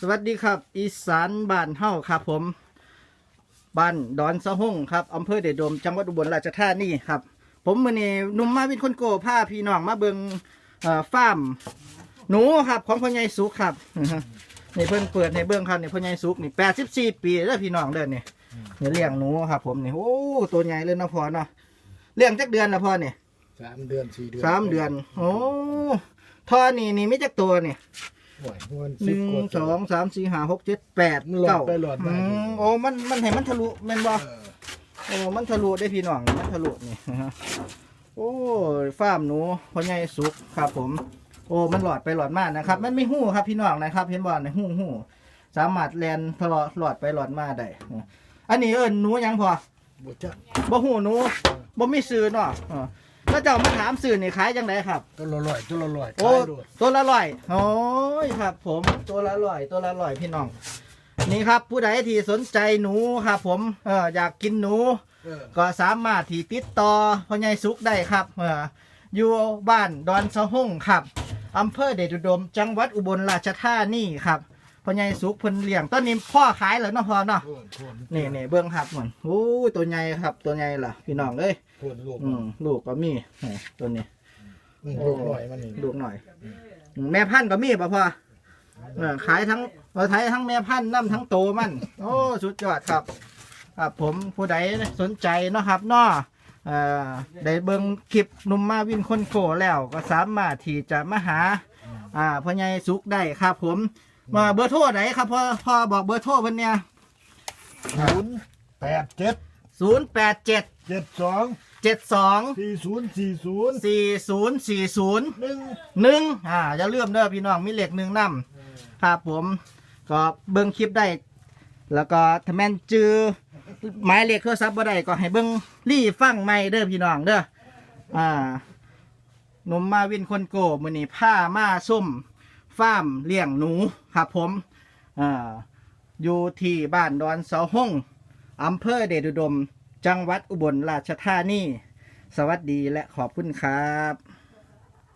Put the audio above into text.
สวัสดีครับ อีสานบ้านเฮาครับผม บ้านดอนสะห้งครับอำเภอเดชโดมจังหวัดอุบลราชธานีครับ ผมมือนี้หนุ่มมาวินคนโกพาพี่น้องมาเบิงเอ่อฟาร์มหนูครับของพ่อใหญ่สุกครับ นี่เพิ่นเปิดในเบื้องครับนี่พ่อใหญ่สุกนี่แปดสิบสี่ปีแล้วพี่น้องเด้อนี่นี่เลี้ยงหนูครับ ผมนี่โอ้ตัวใหญ่เลยนะพ่อเนาะเลี้ยงจักเดือนละพ่อนี่สามเดือนสี่เดือนสามเดือน โอ้ท่อนี่นี่ไม่จักตัวนี่ โอ้ยเงินหสิบนึ่งกว่าสองสามสี่ห้าหกเจ็ดแปดมันหลอดเก้าไปหลอดมาอืมโอ้มันมันเห็นมันทะลุแม่นบ่เออโอ้มันทะลุได้พี่น้องมันทะลุนี่นะฮะโอ้ฟาร์มหนูพ่อใหญ่สุกครับผม โอ้มันหลอดไปหลอดมานะครับ มันไม่หู้ครับพี่น้องนะครับ เห็นบ่ในหู้หู้สามารถแลนทะเลาะหลอดไปหลอดมาได้นะอันนี้เอิ้นหนูหยังพอ บ่จักบ่หูหนูบ่มีซื้อเนาะเออ แล้วเจ้ามาถามซื้อนี่ขายจังไดครับ ตัวละร้อยตัวละร้อยโอ้ขายโดดตัวละร้อยโอ้ยครับ ผมตัวละร้อยตัวละร้อยพี่น้อง นี่ครับผู้ใดที่สนใจหนูครับผมเอออยากกินหนู เออก็สามารถที่ติดต่อพ่อใหญ่สุกได้ครับเอออยู่บ้านดอนสะห้งครับอำเภอเดชอุดม จังหวัดอุบลราชธานีครับ พ่อใหญ่สุกเพิ่นเลี้ยงตอนนี้พ่อขายแล้วเนาะพ่อเนาะโคนโคนนี่นี่เบื้องครับเหมือนโอ้ยตัวใหญ่ครับ ตัวใหญ่ล่ะพี่น้องเอ้ยโคนลูกอืมลูกก็มีนี่ตัวนี้อืมลูกหน่อยมันนี่ลูกหน่อย แม่พันธุ์ก็มีป่ะพ่อเออขายทั้งเราขายทั้งแม่พันธุ์น้ำทั้งโตมันโอ้สุดยอดครับครับผมผู้ใดสนใจเนาะครับเนาะเอ่อได้เบิ่งคลิปหนุ่มมาวินคนโกแล้วก็สามารถที่จะมาหาอ่าพ่อใหญ่สุกได้ครับผม มาเบอร์โทรไหนครับพ่อพ่อบอกเบอร์โทรเพิ่นเนี่ยศูนย์แปดเจ็ดศูนย์แปดเจ็ดเจ็ดสองเจ็ดสองสี่ศูนย์สี่ศูนย์สี่ศูนย์สี่ศูนย์หนึ่งหนึ่งอ่าอย่าลืมเด้อพี่น้องมีเหล็กหนึ่งนำครับผม ก็เบิ้งคลิปได้ แล้วก็ถ้าแม่นจือหมายเลขโทรศัพท์บ่ได้ก็ให้เบิ้งรี่ฟังใหม่เด้อพี่น้องเด้ออ่าหนุ่มมาวินคนโกมือนี้ผ้ามาส้ม ฟาร์มเลี้ยงหนูครับผมออยู่ที่บ้านดอนเสาห้งอำเภอเดชอุดม จังหวัดอุบลราชธานี สวัสดีและขอบคุณครับ